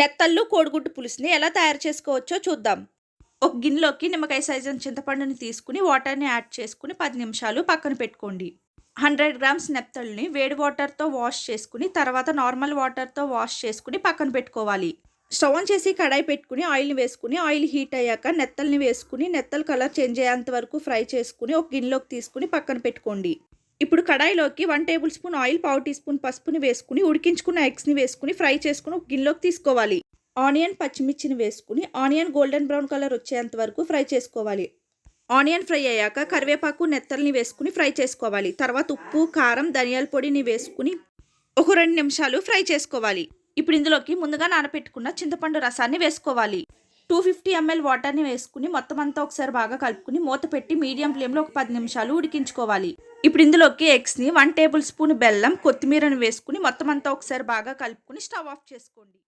నెత్తళ్ళు కోడిగుడ్డు పులుసుని ఎలా తయారు చేసుకోవచ్చో చూద్దాం. ఒక గిన్నెలోకి నిమ్మకాయ సైజు చింతపండుని తీసుకుని వాటర్ని యాడ్ చేసుకుని పది నిమిషాలు పక్కన పెట్టుకోండి. హండ్రెడ్ గ్రామ్స్ నెత్తళ్ళని వేడి వాటర్తో వాష్ చేసుకుని తర్వాత నార్మల్ వాటర్తో వాష్ చేసుకుని పక్కన పెట్టుకోవాలి. స్టవ్ ఆన్ చేసి కడాయి పెట్టుకుని ఆయిల్ని వేసుకుని ఆయిల్ హీట్ అయ్యాక నెత్తల్ని వేసుకుని నెత్తలు కలర్ చేంజ్ అయ్యేంత వరకు ఫ్రై చేసుకుని ఒక గిన్నెలోకి తీసుకుని పక్కన పెట్టుకోండి. ఇప్పుడు కడాయిలోకి వన్ టేబుల్ స్పూన్ ఆయిల్ పావు టీ స్పూన్ పసుపుని వేసుకుని ఉడికించుకున్న ఎగ్స్ని వేసుకుని ఫ్రై చేసుకుని గిన్నెలోకి తీసుకోవాలి. ఆనియన్ పచ్చిమిర్చిని వేసుకుని ఆనియన్ గోల్డెన్ బ్రౌన్ కలర్ వచ్చేంత వరకు ఫ్రై చేసుకోవాలి. ఆనియన్ ఫ్రై అయ్యాక కరివేపాకు నెత్తల్ని వేసుకుని ఫ్రై చేసుకోవాలి. తర్వాత ఉప్పు కారం ధనియాల పొడిని వేసుకుని ఒక రెండు నిమిషాలు ఫ్రై చేసుకోవాలి. ఇప్పుడు ఇందులోకి ముందుగా నానబెట్టుకున్న చింతపండు రసాన్ని వేసుకోవాలి. టూ ఫిఫ్టీ ఎంఎల్ వాటర్ని వేసుకుని మొత్తం అంతా ఒకసారి బాగా కలుపుకుని మూత పెట్టి మీడియం ఫ్లేమ్లో ఒక పది నిమిషాలు ఉడికించుకోవాలి. ఇప్పుడు ఇందులోకి ఎగ్స్ని వన్ టేబుల్ స్పూన్ బెల్లం కొత్తిమీరని వేసుకుని మొత్తం అంతా ఒకసారి బాగా కలుపుకుని స్టవ్ ఆఫ్ చేసుకోండి.